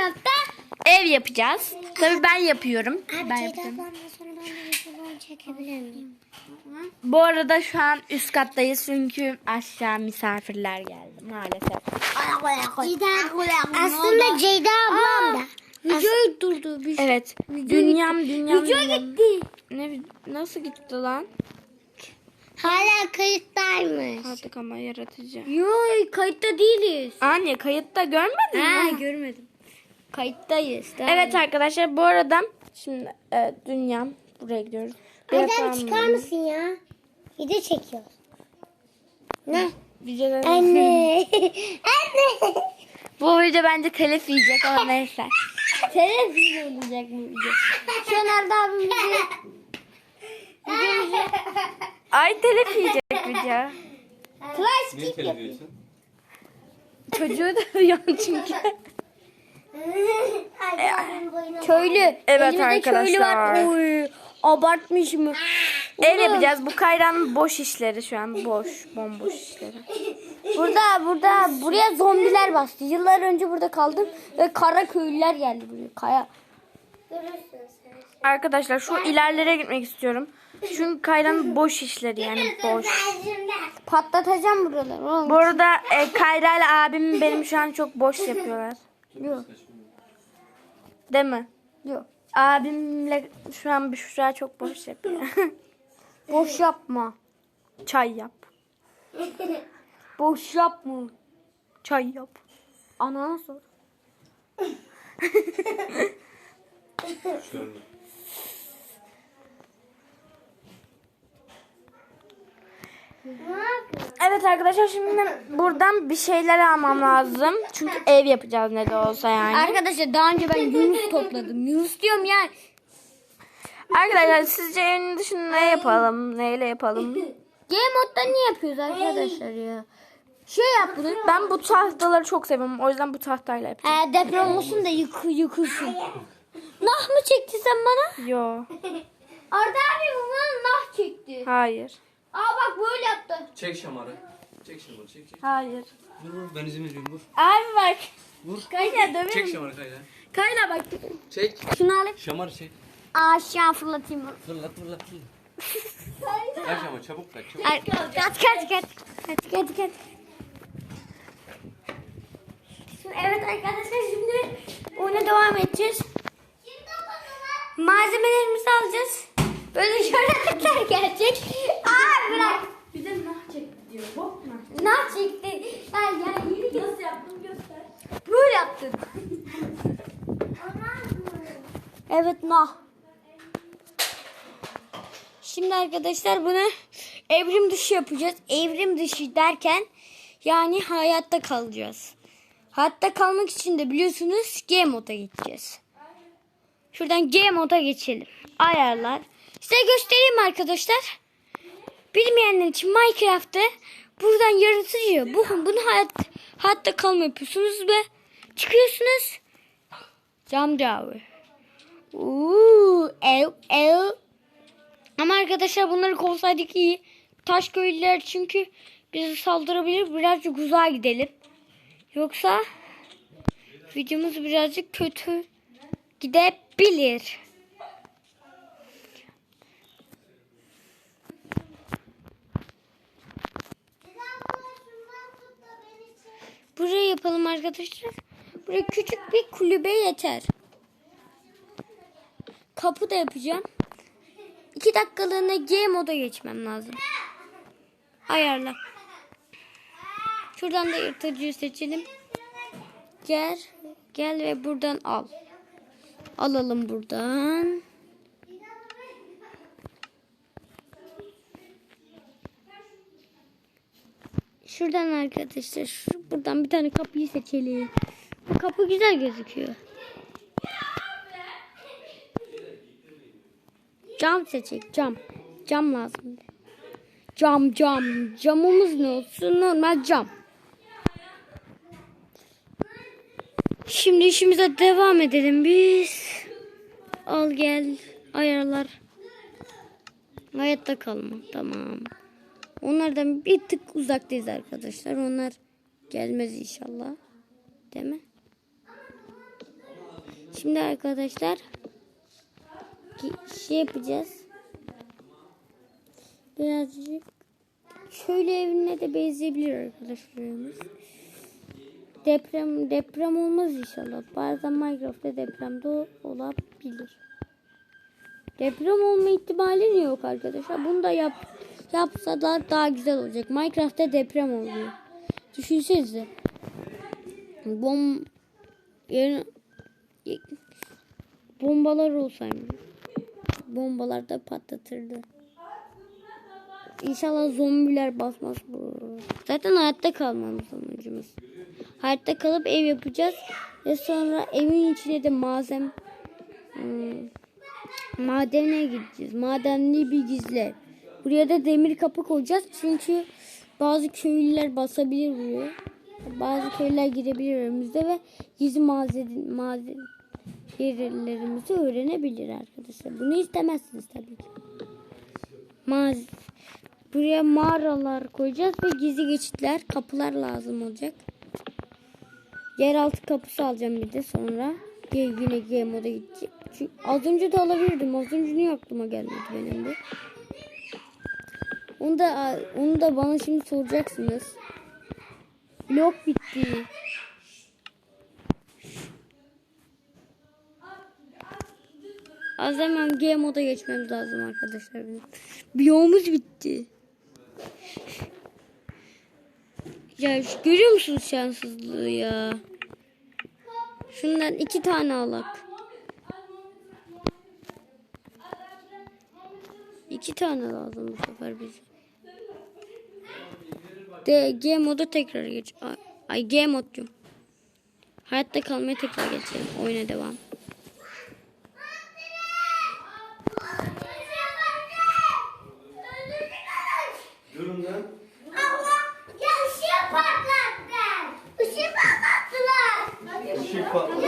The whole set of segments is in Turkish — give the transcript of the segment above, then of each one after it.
Minecraft'ta Ev yapacağız. Tabii ben yapıyorum. Abi Ben ablamla sonra ben de videoları çekebilir miyim? Bu arada şu an üst kattayız çünkü aşağı misafirler geldi maalesef. Ceyda Aslında Ceyda ablam da. Videoyu durdu. Bir Evet. Dünyam dünyam. Video dünyam. gitti. Ne nasıl gitti lan? Hala kayıttaymış. Artık ama yaratıcı. Yok kayıtta değiliz. Anne kayıtta görmedin Ha mi? görmedim. Kayıttayız. Evet arkadaşlar bu arada şimdi evet, dünyam buraya gidiyoruz. Adam çıkar mısın ya? Video çekiyor. Ne? Videoları- Anne. Anne. Bu video bence telif yiyecek ama neyse. Televizyon olacak bu video. Şener abi bizi. Ay telif yiyecek video. Clash Niye televizyon? Çocuğu da uyan çünkü. Köylü. Evet Elimde köylü var. arkadaşlar. Oy, abartmış mı? Ev yapacağız. Bu Kayra'nın boş işleri şu an. Boş. Bomboş işleri. Burada burada buraya zombiler bastı. Yıllar önce burada kaldım ve kara köylüler geldi buraya. Kaya. Arkadaşlar şu ilerlere gitmek istiyorum. Çünkü Kayra'nın boş işleri yani boş. Patlatacağım buraları. oğlum. Bu arada e, Kayra ile abim benim şu an çok boş yapıyorlar. Yok. Değil mi? Yok. Abimle şu an Büşra çok boş yapıyor. Boş yapma. Çay yap. Boş yapma. Çay yap. Anana sor. Şöyle. Evet arkadaşlar şimdi buradan bir şeyler almam lazım. Çünkü ev yapacağız ne de olsa yani. Arkadaşlar daha önce ben Yunus topladım. Yunus diyorum ya. Arkadaşlar sizce evin dışında ne yapalım? Neyle yapalım? Game modda niye yapıyoruz arkadaşlar ya? Şey yap bunu. Ben bu tahtaları çok seviyorum. O yüzden bu tahtayla yapacağım. Ee, deprem olsun da yık, yıkılsın. Nah mı çekti sen bana? Yo. Arda abi bana nah çekti. Hayır. Aa bak böyle yaptı. Çek şamarı. Çek şamarı çek çek. Hayır. Vur vur ben izin veriyorum vur. Abi bak. Vur. Kayla Çek döverim. şamarı kayla. Kayla bak. Çek. Şunu alayım. Şamarı çek. Aşağı fırlatayım bunu. Fırlat fırlat fırlat. Kaç ama çabuk kaç çabuk. Ay, Kaç kaç kaç. Kaç kaç kaç. Şimdi evet arkadaşlar şimdi oyuna devam edeceğiz. Malzemelerimizi alacağız. Böyle şöyle gelecek. Bırak. Bir de nah çekti diyor. Bok mu? Nah çekti. Ben ya yürü Nasıl yaptım göster. Böyle yaptın. evet nah. Şimdi arkadaşlar bunu evrim dışı yapacağız. Evrim dışı derken yani hayatta kalacağız. Hayatta kalmak için de biliyorsunuz G moda geçeceğiz. Şuradan G moda geçelim. Ayarlar. Size göstereyim arkadaşlar. Bilmeyenler için Minecraft'ta buradan yaratıcı bu bunu hayat hayatta kalma yapıyorsunuz ve çıkıyorsunuz. Cam dağı. Uuu, ev ev. Ama arkadaşlar bunları kovsaydık iyi. Taş köylüler çünkü bizi saldırabilir. Birazcık uzağa gidelim. Yoksa videomuz birazcık kötü gidebilir. Buraya yapalım arkadaşlar. Buraya küçük bir kulübe yeter. Kapı da yapacağım. İki dakikalığına G moda geçmem lazım. Ayarla. Şuradan da yırtıcıyı seçelim. Gel. Gel ve buradan al. Alalım buradan. Şuradan arkadaşlar şu, buradan bir tane kapıyı seçelim. Bu kapı güzel gözüküyor. Cam seçecek cam. Cam lazım. Cam cam. Camımız ne olsun? Normal cam. Şimdi işimize devam edelim biz. Al gel. Ayarlar. Hayatta kalma. Tamam. Onlardan bir tık uzaktayız arkadaşlar. Onlar gelmez inşallah. Değil mi? Şimdi arkadaşlar şey yapacağız. Birazcık şöyle evine de benzeyebilir arkadaşlarımız. Deprem deprem olmaz inşallah. Bazen Minecraft'ta deprem de olabilir. Deprem olma ihtimali yok arkadaşlar. Bunu da yap yapsalar daha güzel olacak. Minecraft'ta deprem oluyor. Düşünsenize. Bom yarın bombalar olsaymış. Bombalar da patlatırdı. İnşallah zombiler basmaz bu. Zaten hayatta kalmamız amacımız. Hayatta kalıp ev yapacağız. Ve sonra evin içine de malzem hmm, madene gideceğiz. Madenli bir gizler. Buraya da demir kapı koyacağız. Çünkü bazı köylüler basabilir buraya. Bazı köylüler girebilir önümüzde ve gizli maden, maden yerlerimizi öğrenebilir arkadaşlar. Bunu istemezsiniz tabii ki. Maz Buraya mağaralar koyacağız ve gizli geçitler, kapılar lazım olacak. Yeraltı kapısı alacağım bir de sonra. Yine G moda gidecek. Çünkü az önce de alabilirdim. Az önce niye aklıma gelmedi benim bu? Onu da onu da bana şimdi soracaksınız. Blok bitti. Az hemen G moda geçmemiz lazım arkadaşlar. bizim. Biyomuz bitti. Ya görüyor musunuz şanssızlığı ya? Şundan iki tane alak. İki tane lazım bu sefer bize. De G moda tekrar geç. Ay, ay G mod diyorum. Hayatta kalmaya tekrar geçelim. Oyuna devam. Durun lan. Allah ya ışığı patlattı. Işığı patlattılar. Işık patladı.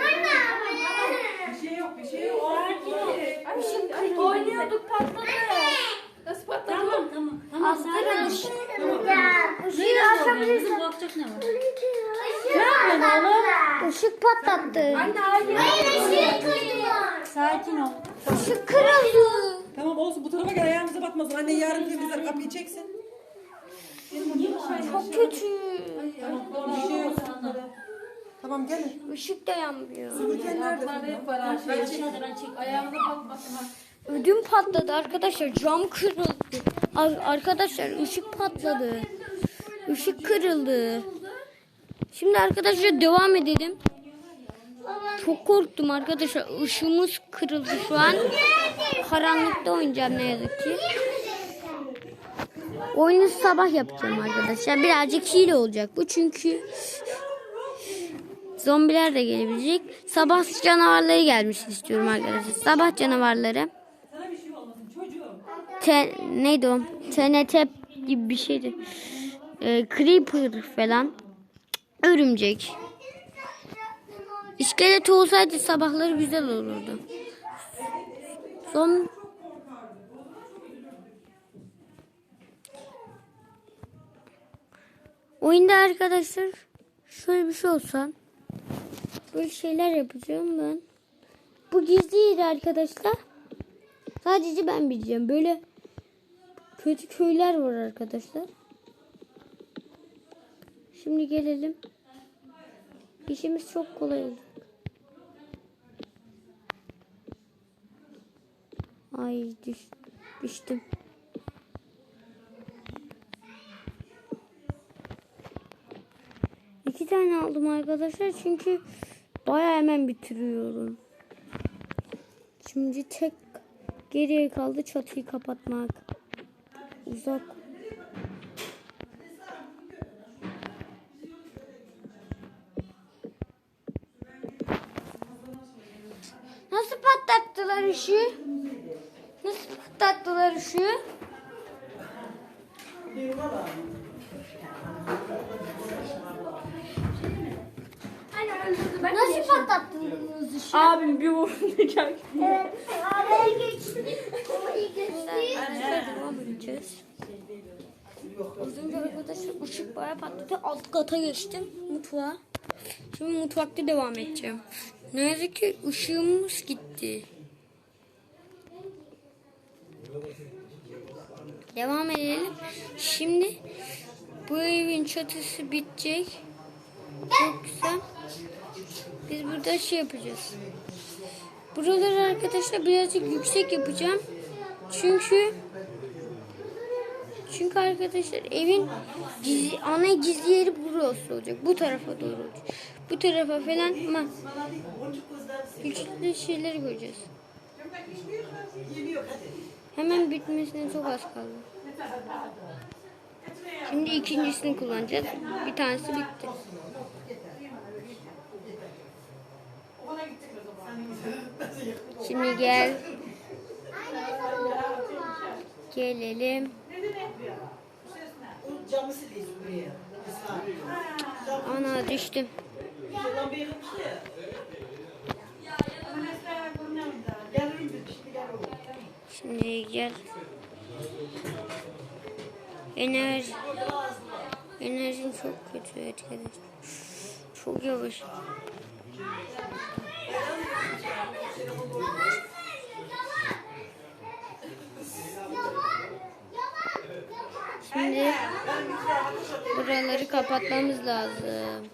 Anne. Bir şey yok, bir şey yok. Oynuyorduk patladı. Nasıl patladı? Tamam tamam. Tamam sakin ol. Işığı açabilirsin. Bakacak ne var? Ne yapıyorsun oğlum? Işık patlattı. Hayır ışığı kırdılar. Sakin ol. Işık kırıldı. Tamam olsun bu tarafa gel ayağımıza batmasın. Anne yarın temizler kapıyı çeksin. Çok kötü. Tamam bir şey yok. Tamam gelin. Işık da yanmıyor. Süpürgen nerede? Aşağıda ben çek. Ayağımda patlasın. Ödüm patladı arkadaşlar. Cam kırıldı. Ar- arkadaşlar ışık patladı. Işık kırıldı. Şimdi arkadaşlar devam edelim. Çok korktum arkadaşlar. Işığımız kırıldı şu an. Karanlıkta oynayacağım ne yazık ki. Oyunu sabah yapacağım arkadaşlar. Birazcık hile olacak bu çünkü zombiler de gelebilecek. Sabah canavarları gelmiş istiyorum arkadaşlar. Sabah canavarları. Te, neydi o? TNT gibi bir şeydi. Ee, creeper falan. Örümcek. İskelet olsaydı sabahları güzel olurdu. Son Oyunda arkadaşlar şöyle bir şey olsa böyle şeyler yapacağım ben. Bu gizliydi arkadaşlar. Sadece ben bileceğim. Böyle kötü köyler var arkadaşlar. Şimdi gelelim. İşimiz çok kolay olacak. Ay düş, düştüm. İki tane aldım arkadaşlar çünkü baya hemen bitiriyorum. Şimdi tek geriye kaldı çatıyı kapatmak. Uzak. Nasıl patlattılar ışığı? Nasıl patlattılar ışığı? Nasıl patlattınız ışığı? Abim bir vurdu gel. Evet. Araya geçti. Orayı geçti. Edeceğiz. Az önce arkadaşlar ışık bayağı patladı. Alt kata geçtim mutfağa. Şimdi mutfakta devam edeceğim. Ne yazık ki ışığımız gitti. Devam edelim. Şimdi bu evin çatısı bitecek. Çok güzel. Biz burada şey yapacağız. Buraları arkadaşlar birazcık yüksek yapacağım. Çünkü çünkü arkadaşlar evin gizli, ana gizli yeri burası olacak. Bu tarafa doğru olacak. Bu tarafa falan ama güçlü şeyleri koyacağız. Hemen bitmesine çok az kaldı. Şimdi ikincisini kullanacağız. Bir tanesi bitti. Şimdi gel. Gelelim. Ana düştüm. Şimdi gel. Enerji. Enerjim çok kötü arkadaşlar. Çok yavaş. Şimdi buraları kapatmamız lazım.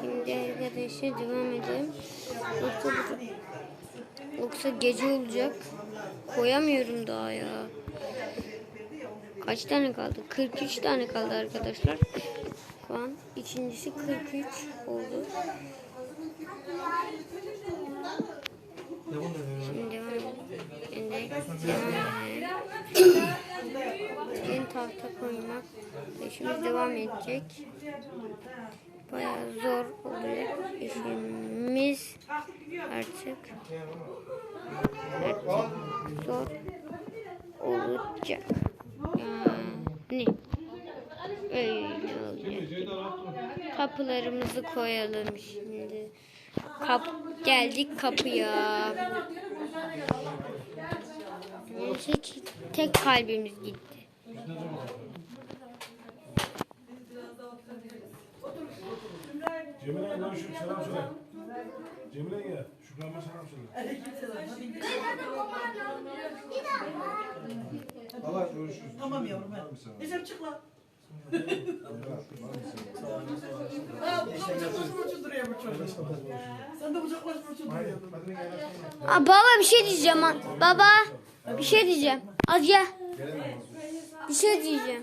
Şimdi arkadaşlar devam edelim. Yoksa, yoksa gece olacak. Koyamıyorum daha ya. Kaç tane kaldı? 43 tane kaldı arkadaşlar. Şu an ikincisi 43 oldu. İşimiz devam edecek. Bayağı zor olacak işimiz artık. Artık zor olacak. Yani öyle olacak. Kapılarımızı koyalım şimdi. Kap geldik kapıya. Hiç tek kalbimiz gitti. Cemile görüşürüz. Selam söyle. Cemile gel. Şükran'a selam söyle. Allah görüşürüz. Tamam yavrum mısın? Necem çık lan. İçin duruyor bu çocuk. Sen de uzaklaşma için duruyordun. Hadi. Aa, baba bir şey diyeceğim. ha. Baba bir şey diyeceğim. Az gel. Bir şey diyeceğim.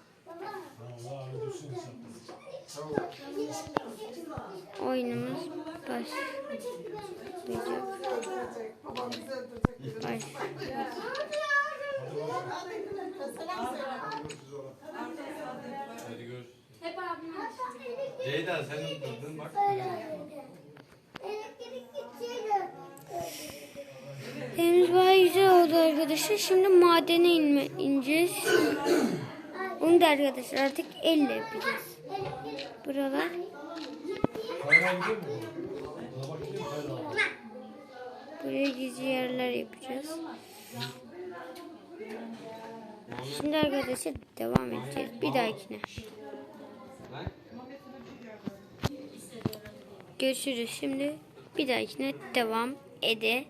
oyunumuz başlayacak. Baş. Hadi. Ceyda sen durdun bak. Evimiz bayağı güzel oldu arkadaşlar. Şimdi madene inme, ineceğiz. Bunu da arkadaşlar artık elle yapacağız. Buralar buraya gizli yerler yapacağız. Şimdi arkadaşlar devam edeceğiz. Bir dahakine. Görüşürüz. Şimdi bir dahakine devam edelim.